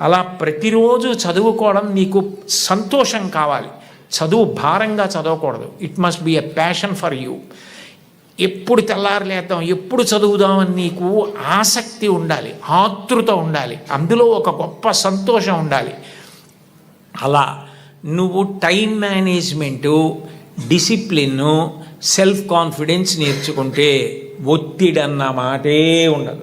అలా ప్రతిరోజు చదువుకోవడం నీకు సంతోషం కావాలి. చదువు భారంగా చదవకూడదు. It must be a passion for you ఎప్పుడు తెల్లారలేద్దాం ఎప్పుడు చదువుదామని నీకు ఆసక్తి ఉండాలి ఆతృత ఉండాలి అందులో ఒక గొప్ప సంతోషం ఉండాలి. అలా నువ్వు టైం మేనేజ్మెంటు డిసిప్లిన్ను సెల్ఫ్ కాన్ఫిడెన్స్ నేర్చుకుంటే ఒత్తిడి అన్న మాటే ఉండదు.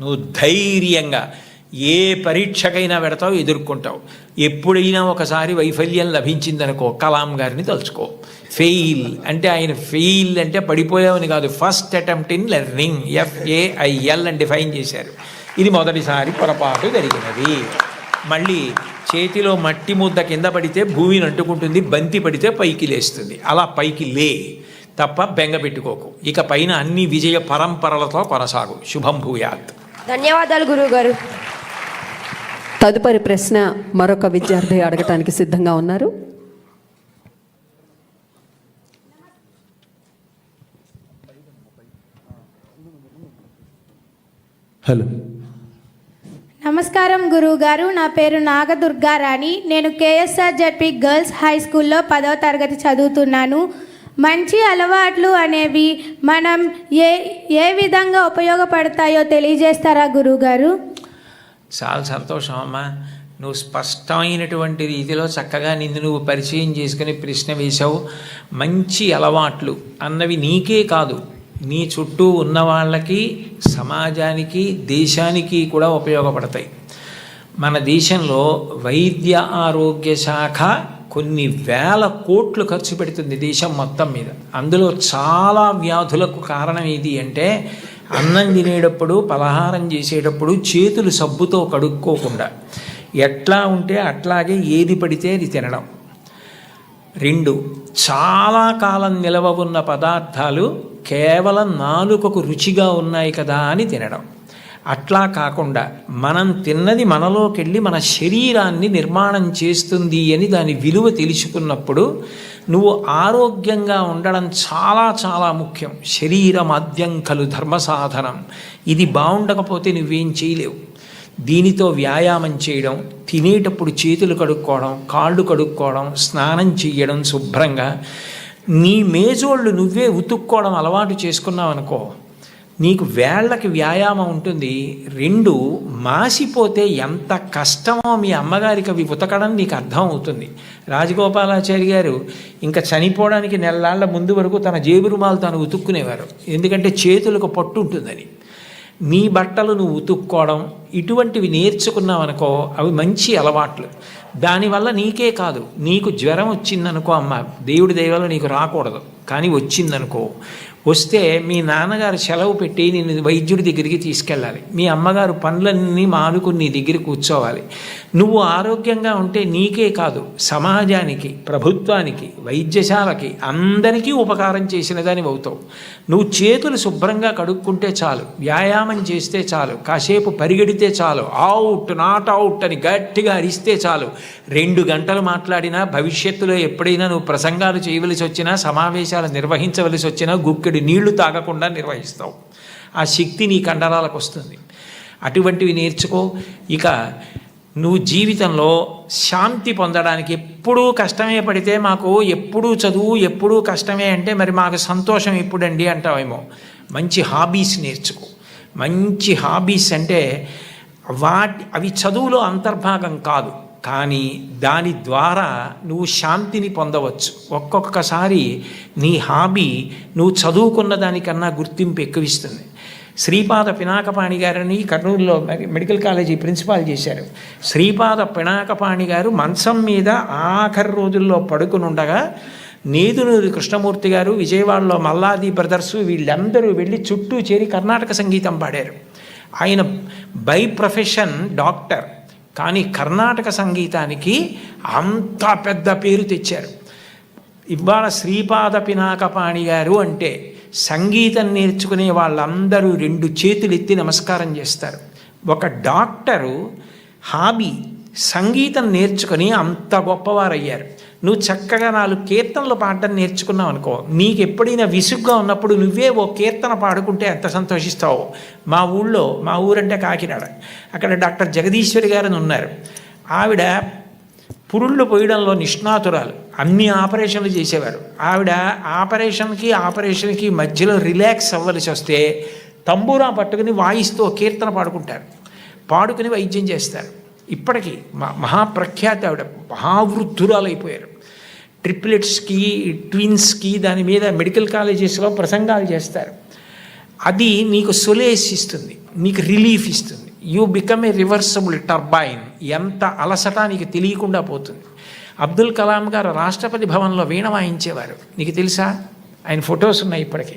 నువ్వు ధైర్యంగా ఏ పరీక్షకైనా పెడతావు ఎదుర్కొంటావు. ఎప్పుడైనా ఒకసారి వైఫల్యం లభించిందనుకో కలాం గారిని తలుచుకో. ఫెయిల్ అంటే ఆయన ఫెయిల్ అంటే పడిపోయావని కాదు first attempt in learning FAIL అని డిఫైన్ చేశారు. ఇది మొదటిసారి పొరపాటు జరిగినది. మళ్ళీ చేతిలో మట్టి ముద్ద కింద పడితే భూమిని అంటుకుంటుంది బంతి పడితే పైకి లేస్తుంది. అలా పైకి లే తప్ప బెంగ పెట్టుకోకు. ఇక పైన అన్ని విజయ పరంపరలతో కొనసాగు. శుభం భూయాత్. ధన్యవాదాలు గురువుగారు. తదుపరి ప్రశ్న మరొక విద్యార్థి అడగటానికి సిద్ధంగా ఉన్నారు. హలో. నమస్కారం గురువుగారు నా పేరు నాగదుర్గారాణి నేను కేఎస్ఆర్ జడ్పి గర్ల్స్ హై స్కూల్లో పదవ తరగతి చదువుతున్నాను. మంచి అలవాట్లు అనేవి మనం ఏ ఏ విధంగా ఉపయోగపడతాయో తెలియజేస్తారా గురువుగారు? చాలా సంతోషం అమ్మా. నువ్వు స్పష్టమైనటువంటి రీతిలో చక్కగా నిన్ను నువ్వు పరిచయం చేసుకుని ప్రశ్న వేశావు. మంచి అలవాట్లు అన్నవి నీకే కాదు. నీ చుట్టూ ఉన్న వాళ్ళకి సమాజానికి దేశానికి కూడా ఉపయోగపడతాయి. మన దేశంలో వైద్య ఆరోగ్య శాఖ కొన్ని వేల కోట్లు ఖర్చు పెడుతుంది దేశం మొత్తం మీద. అందులో చాలా వ్యాధులకు కారణం ఏది అంటే అన్నం తినేటప్పుడు పలహారం చేసేటప్పుడు చేతులు సబ్బుతో కడుక్కోకుండా ఎట్లా ఉంటే అట్లాగే ఏది పడితే అది తినడం. రెండు చాలా కాలం నిలవ ఉన్న పదార్థాలు కేవలం నాలుకకు రుచిగా ఉన్నాయి కదా అని తినడం. అట్లా కాకుండా మనం తిన్నది మనలోకెళ్ళి మన శరీరాన్ని నిర్మాణం చేస్తుంది అని దాని విలువ తెలుసుకున్నప్పుడు నువ్వు ఆరోగ్యంగా ఉండడం చాలా చాలా ముఖ్యం. శరీరమాద్యం కలు ధర్మ సాధనం. ఇది బాగుండకపోతే నువ్వేం చేయలేవు. దీనితో వ్యాయామం చేయడం తినేటప్పుడు చేతులు కడుక్కోవడం కాళ్ళు కడుక్కోవడం స్నానం చేయడం శుభ్రంగా నీ మేజోళ్ళు నువ్వే ఉతుక్కోవడం అలవాటు చేసుకున్నావు అనుకో నీకు వేళ్ళకి వ్యాయామం ఉంటుంది రెండు మాసిపోతే ఎంత కష్టమో మీ అమ్మగారికి అవి ఉతకడం నీకు అర్థం అవుతుంది రాజగోపాలాచారి గారు ఇంకా చనిపోవడానికి నెలలాళ్ళ ముందు వరకు తన జేబు రుమాలు తాను ఉతుక్కునేవారు. ఎందుకంటే చేతులకు పట్టు ఉంటుందని. నీ బట్టలు నువ్వు ఉతుక్కోవడం ఇటువంటివి నేర్చుకున్నావనుకో అవి మంచి అలవాట్లు. దానివల్ల నీకే కాదు నీకు జ్వరం వచ్చిందనుకో అమ్మ దేవుడి దయవల్ల నీకు రాకూడదు. కానీ వచ్చిందనుకో. వస్తే మీ నాన్నగారు సెలవు పెట్టి నేను వైద్యుడి దగ్గరికి తీసుకెళ్ళాలి. మీ అమ్మగారు పనులన్నీ మానుకుని నీ దగ్గర కూర్చోవాలి. నువ్వు ఆరోగ్యంగా ఉంటే నీకే కాదు సమాజానికి ప్రభుత్వానికి వైద్యశాలకి అందరికీ ఉపకారం చేసిన దానివి అవుతావు. నువ్వు చేతులు శుభ్రంగా కడుక్కుంటే చాలు వ్యాయామం చేస్తే చాలు కాసేపు పరిగెడితే చాలు అవుట్ నాట్ అవుట్ అని గట్టిగా అరిస్తే చాలు. రెండు గంటలు మాట్లాడినా భవిష్యత్తులో ఎప్పుడైనా నువ్వు ప్రసంగాలు చేయవలసి వచ్చినా సమావేశాలు నిర్వహించవలసి వచ్చినా గుక్కెడి నీళ్ళు తాగకుండా నిర్వహిస్తావు. ఆ శక్తి నీ కండరాలకు వస్తుంది. అటువంటివి నేర్చుకో. ఇక నువ్వు జీవితంలో శాంతి పొందడానికి ఎప్పుడూ కష్టమే పడితే మాకు ఎప్పుడూ చదువు ఎప్పుడూ కష్టమే అంటే మరి మాకు సంతోషం ఇప్పుడండి అంటావేమో. మంచి హాబీస్ నేర్చుకో. మంచి హాబీస్ అంటే వాటి అవి చదువులో అంతర్భాగం కాదు. కానీ దాని ద్వారా నువ్వు శాంతిని పొందవచ్చు. ఒక్కొక్కసారి నీ హాబీ నువ్వు చదువుకున్న దానికన్నా గుర్తింపు ఎక్కువిస్తుంది. శ్రీపాద పినాకపాణి గారిని కర్నూలులో మెడికల్ కాలేజీ ప్రిన్సిపాల్ చేశారు. శ్రీపాద పినాకపాణి గారు మంచం మీద ఆఖరి రోజుల్లో పడుకుని ఉండగా నేదునూరి కృష్ణమూర్తి గారు విజయవాడలో మల్లాది బ్రదర్స్ వీళ్ళందరూ వెళ్ళి చుట్టూ చేరి కర్ణాటక సంగీతం పాడారు. ఆయన బై ప్రొఫెషన్ డాక్టర్. కానీ కర్ణాటక సంగీతానికి అంత పెద్ద పేరు తెచ్చారు. ఇవాళ శ్రీపాద పినాకపాణి గారు అంటే సంగీతం నేర్చుకునే వాళ్ళందరూ రెండు చేతులు ఎత్తి నమస్కారం చేస్తారు. ఒక డాక్టరు హాబీ సంగీతం నేర్చుకుని అంత గొప్పవారయ్యారు. నువ్వు చక్కగా నాలుగు కీర్తనలు పాడడం నేర్చుకున్నావు అనుకో. నీకు ఎప్పుడైనా విసుగ్గా ఉన్నప్పుడు నువ్వే ఓ కీర్తన పాడుకుంటే ఎంత సంతోషిస్తావు? మా ఊళ్ళో మా ఊరంటే కాకినాడ. అక్కడ డాక్టర్ జగదీశ్వరి గారని ఉన్నారు. ఆవిడ పురుళ్ళు పోయడంలో నిష్ణాతురాలు. అన్ని ఆపరేషన్లు చేసేవారు. ఆవిడ ఆపరేషన్కి ఆపరేషన్కి మధ్యలో రిలాక్స్ అవ్వలసి వస్తే తంబూరా పట్టుకుని వాయిస్తూ ఓ కీర్తన పాడుకుంటారు. పాడుకుని వైద్యం చేస్తారు. ఇప్పటికీ మా మహాప్రఖ్యాతి ఆవిడ. మహావృద్ధురాలు అయిపోయారు ట్రిప్లెట్స్కి ట్విన్స్కి దాని మీద మెడికల్ కాలేజెస్లో ప్రసంగాలు చేస్తారు. అది నీకు సొలేస్ ఇస్తుంది నీకు రిలీఫ్ ఇస్తుంది. You become a reversible turbine ఎంత అలసట నీకు తెలియకుండా పోతుంది. అబ్దుల్ కలాం గారు రాష్ట్రపతి భవన్లో వీణ వాయించేవారు. నీకు తెలుసా? ఆయన ఫొటోస్ ఉన్నాయి ఇప్పటికీ.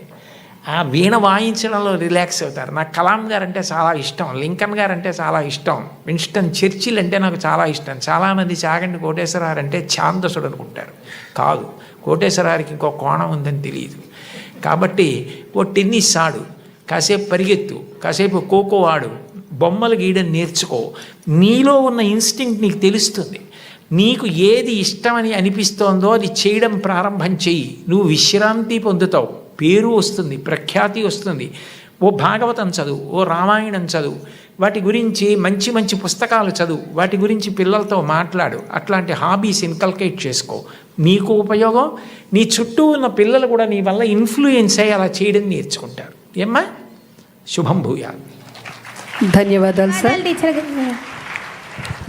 ఆ వీణ వాయించడంలో రిలాక్స్ అవుతారు. నాకు కలాం గారు అంటే చాలా ఇష్టం లింకన్ గారు అంటే చాలా ఇష్టం విన్స్టన్ చర్చిల్ అంటే నాకు చాలా ఇష్టం చాలామంది చాగండి కోటేశ్వరారు అంటే ఛాందసుడు అనుకుంటారు. కాదు కోటేశ్వరారికి ఇంకో కోణం ఉందని తెలియదు కాబట్టి ఓ టెన్నిస్ ఆడు కాసేపు పరిగెత్తు కాసేపు ఖోఖో ఆడు బొమ్మలు గీయడం నేర్చుకో. నీలో ఉన్న ఇన్స్టింక్ట్ నీకు తెలుస్తుంది. నీకు ఏది ఇష్టమని అనిపిస్తోందో అది చేయడం ప్రారంభం చెయ్యి. నువ్వు విశ్రాంతి పొందుతావు. పేరు వస్తుంది ప్రఖ్యాతి వస్తుంది. ఓ భాగవతం చదువు ఓ రామాయణం చదువు. వాటి గురించి మంచి మంచి పుస్తకాలు చదువు. వాటి గురించి పిల్లలతో మాట్లాడు. అట్లాంటి హాబీస్ ఇన్కల్కేట్ చేసుకో. నీకు ఉపయోగం? నీ చుట్టూ ఉన్న పిల్లలు కూడా నీ వల్ల ఇన్ఫ్లుయెన్స్ అయ్యి అలా చేయడం నేర్చుకుంటారు. ఏమ్మా? శుభం భూయా ధన్యవాదాలు సార్.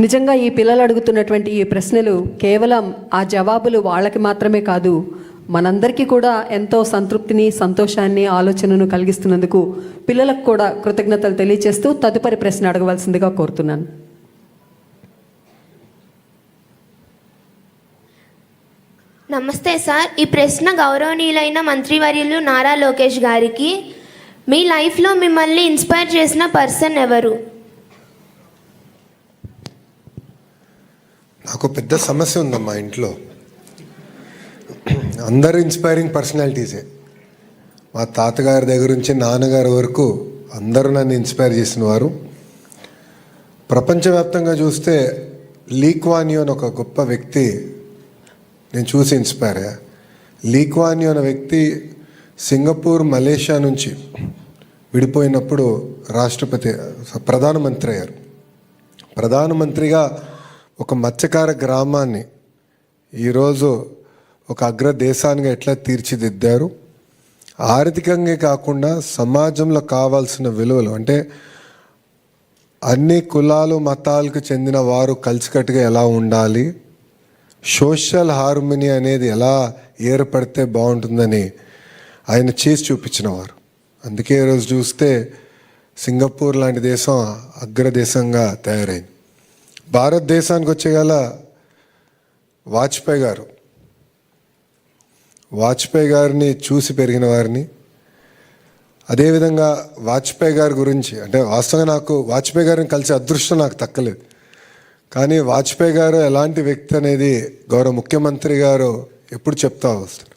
నిజంగా ఈ పిల్లలు అడుగుతున్నటువంటి ఈ ప్రశ్నలు కేవలం ఆ జవాబులు వాళ్ళకి మాత్రమే కాదు మనందరికీ కూడా ఎంతో సంతృప్తిని సంతోషాన్ని ఆలోచనను కలిగిస్తున్నందుకు పిల్లలకు కూడా కృతజ్ఞతలు తెలియజేస్తూ తదుపరి ప్రశ్న అడగవలసిందిగా కోరుతున్నాను. నమస్తే సార్. ఈ ప్రశ్న గౌరవనీయులైన మంత్రివర్యులు నారా లోకేష్ గారికి. మీ లైఫ్లో మిమ్మల్ని ఇన్స్పైర్ చేసిన పర్సన్ ఎవరు? నాకు పెద్ద సమస్య ఉందమ్మా ఇంట్లో. అందరు ఇన్స్పైరింగ్ పర్సనాలిటీసే మా తాతగారి దగ్గర నుంచి నాన్నగారి వరకు అందరూ నన్ను ఇన్స్పైర్ చేసిన వారు. ప్రపంచవ్యాప్తంగా చూస్తే లీక్వానియో అని ఒక గొప్ప వ్యక్తి నేను చూసి ఇన్స్పైర్ అయ్యా. లీక్వానియో అనే వ్యక్తి సింగపూర్ మలేషియా నుంచి విడిపోయినప్పుడు రాష్ట్రపతి ప్రధానమంత్రి అయ్యారు. ప్రధానమంత్రిగా ఒక మత్స్యకార గ్రామాన్ని ఈరోజు ఒక అగ్ర దేశానికి ఎట్లా తీర్చిదిద్దారు? ఆర్థికంగా కాకుండా సమాజంలో కావాల్సిన విలువలు అంటే అన్ని కులాలు మతాలకు చెందిన వారు కలిసికట్టుగా ఎలా ఉండాలి? సోషల్ హార్మోనీ అనేది ఎలా ఏర్పడితే బాగుంటుందని ఆయన చేసి చూపించినవారు అందుకే ఈరోజు చూస్తే సింగపూర్ లాంటి దేశం అగ్రదేశంగా తయారైంది. భారతదేశానికి వచ్చేగల వాజ్పేయి గారు వాజ్పేయి గారిని చూసి పెరిగిన వారిని. అదేవిధంగా వాజ్పేయి గారి గురించి అంటే వాస్తవంగా నాకు వాజ్పేయి గారిని కలిసే అదృష్టం నాకు తక్కలేదు. కానీ వాజ్పేయి గారు ఎలాంటి వ్యక్తి అనేది గౌరవ ముఖ్యమంత్రి గారు ఎప్పుడు చెప్తా వస్తారు.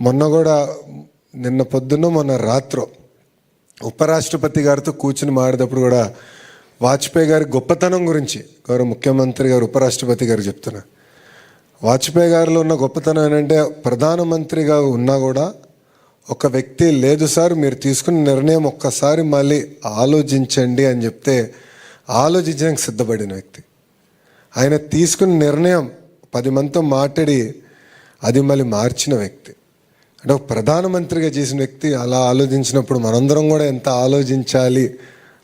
మొన్న కూడా నిన్న పొద్దున్న మొన్న రాత్రో ఉపరాష్ట్రపతి గారితో కూర్చుని మాడేటప్పుడు కూడా వాజ్పేయి గారి గొప్పతనం గురించి గౌరవ ముఖ్యమంత్రి గారు ఉపరాష్ట్రపతి గారు చెప్తున్నారు. వాజ్పేయి గారిలో ఉన్న గొప్పతనం ఏంటంటే ప్రధానమంత్రిగా ఉన్నా కూడా ఒక వ్యక్తి లేదు సార్ మీరు తీసుకున్న నిర్ణయం ఒక్కసారి మళ్ళీ ఆలోచించండి అని చెప్తే ఆలోచించడానికి సిద్ధపడిన వ్యక్తి. ఆయన తీసుకున్న నిర్ణయం పది మందితో మాట్లాడి అది మళ్ళీ మార్చిన వ్యక్తి. అంటే ఒక ప్రధానమంత్రిగా చేసిన వ్యక్తి అలా ఆలోచించినప్పుడు మనందరం కూడా ఎంత ఆలోచించాలి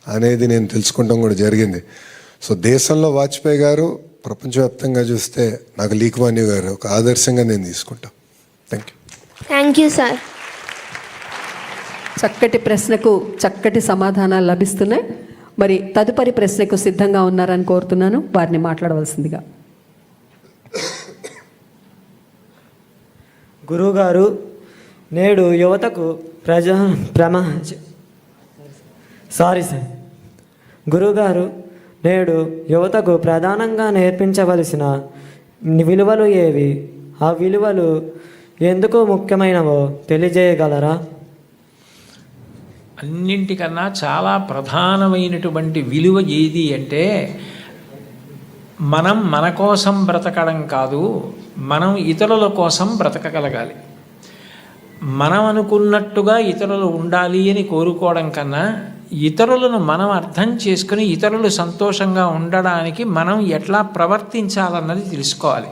అనేది నేను తెలుసుకుంటాం కూడా జరిగింది. సో దేశంలో వాజ్పేయి గారు ప్రపంచవ్యాప్తంగా చూస్తే నాకు లీక్వాణి గారు ఒక ఆదర్శంగా నేను తీసుకుంటాను thank you thank you sir చక్కటి ప్రశ్నకు చక్కటి సమాధానాలు లభిస్తున్నాయి. మరి తదుపరి ప్రశ్నకు సిద్ధంగా ఉన్నారని కోరుతున్నాను. వారిని మాట్లాడవలసిందిగా. గురువుగారు నేడు యువతకు ప్రజా ప్రమా సారీ సార్. గురువుగారు నేడు యువతకు ప్రధానంగా నేర్పించవలసిన విలువలు ఏవి? ఆ విలువలు ఎందుకు ముఖ్యమైనవో తెలియజేయగలరా? అన్నింటికన్నా చాలా ప్రధానమైనటువంటి విలువ ఏది అంటే మనం మన కోసం బ్రతకడం కాదు మనం ఇతరుల కోసం బ్రతకగలగాలి. మనం అనుకున్నట్టుగా ఇతరులు ఉండాలి అని కోరుకోవడం కన్నా ఇతరులను మనం అర్థం చేసుకుని ఇతరులు సంతోషంగా ఉండడానికి మనం ఎట్లా ప్రవర్తించాలన్నది తెలుసుకోవాలి.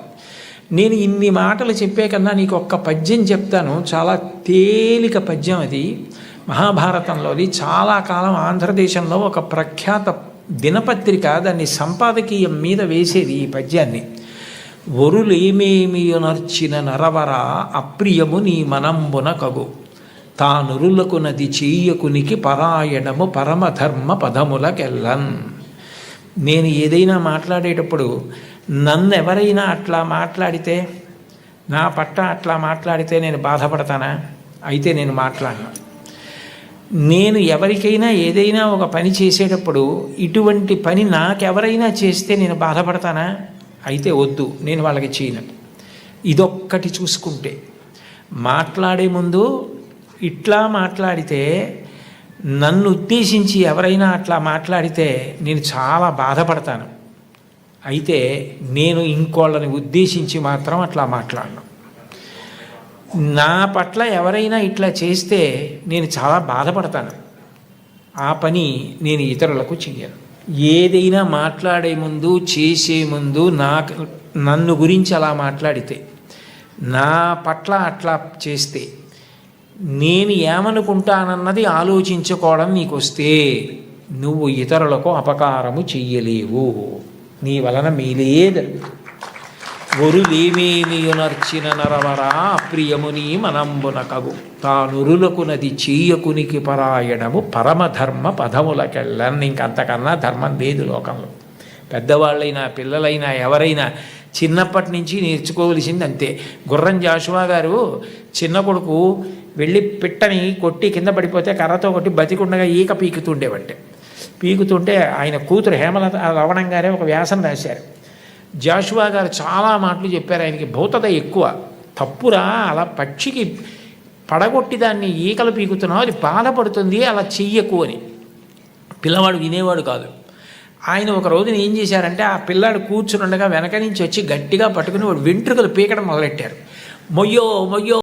నేను ఇన్ని మాటలు చెప్పే కన్నా నీకు ఒక్క పద్యం చెప్తాను. చాలా తేలిక పద్యం అది. మహాభారతంలోది చాలా కాలం ఆంధ్రదేశంలో ఒక ప్రఖ్యాత దినపత్రిక దాన్ని సంపాదకీయం మీద వేసేది ఈ పద్యాన్ని. ఒరులేమేమియునర్చిన నరవర అప్రియము నీ మనంబున కగు. తానురులకు నది చెయ్యకునికి పరాయణము పరమధర్మ పదములకెల్లన్ నేను ఏదైనా మాట్లాడేటప్పుడు నన్ను ఎవరైనా అట్లా మాట్లాడితే నా పట్ట అట్లా మాట్లాడితే నేను బాధపడతానా? అయితే నేను మాట్లాడను. నేను ఎవరికైనా ఏదైనా ఒక పని చేసేటప్పుడు ఇటువంటి పని నాకెవరైనా చేస్తే నేను బాధపడతానా? అయితే వద్దు నేను వాళ్ళకి చేయను. ఇదొక్కటి చూసుకుంటే. మాట్లాడే ముందు ఇట్లా మాట్లాడితే నన్ను ఉద్దేశించి ఎవరైనా అట్లా మాట్లాడితే నేను చాలా బాధపడతాను. అయితే నేను ఇంకోళ్ళని ఉద్దేశించి మాత్రం అట్లా మాట్లాడను. నా పట్ల ఎవరైనా ఇట్లా చేస్తే నేను చాలా బాధపడతాను. ఆ పని నేను ఇతరులకు చెయ్యను. ఏదైనా మాట్లాడే ముందు చేసే ముందు నాకు నన్ను గురించి అలా మాట్లాడితే నా పట్ల అట్లా చేస్తే నేను ఏమనుకుంటానన్నది ఆలోచించుకోవడం నీకు వస్తే నువ్వు ఇతరులకు అపకారము చెయ్యలేవు. నీ వలన మీలే జరుగుతుంది ఒరులేమేమియునర్చిన నరవరా ప్రియముని మనంబున కగు. తానురులకు చెయ్యకునికి పరాయణము పరమధర్మ పదములకెళ్ళని. ఇంకంతకన్నా ధర్మం లేదు లోకంలో. పెద్దవాళ్ళైనా పిల్లలైనా ఎవరైనా చిన్నప్పటి నుంచి నేర్చుకోవలసింది అంతే గుర్రం జాషువా గారు చిన్న కొడుకు వెళ్ళి పిట్టని కొట్టి కింద పడిపోతే కర్రతో కొట్టి బతికుండగా ఈక పీకుతుండేవంటే. పీకుతుంటే ఆయన కూతురు హేమలత లవణం గారే ఒక వ్యాసం రాశారు. జాషువా గారు చాలా మాటలు చెప్పారు ఆయనకి భూతత ఎక్కువ. తప్పురా అలా పక్షికి పడగొట్టి దాన్ని ఈకలు పీకుతున్నావు అది బాధపడుతుంది అలా చెయ్యకు అని. పిల్లవాడు వినేవాడు కాదు. ఆయన ఒక రోజున ఏం చేశారంటే ఆ పిల్లాడు కూర్చుని ఉండగా వెనక నుంచి వచ్చి గట్టిగా పట్టుకుని వాడు వెంట్రుకలు పీకడం మొదలెట్టారు. మొయ్యో మొయ్యో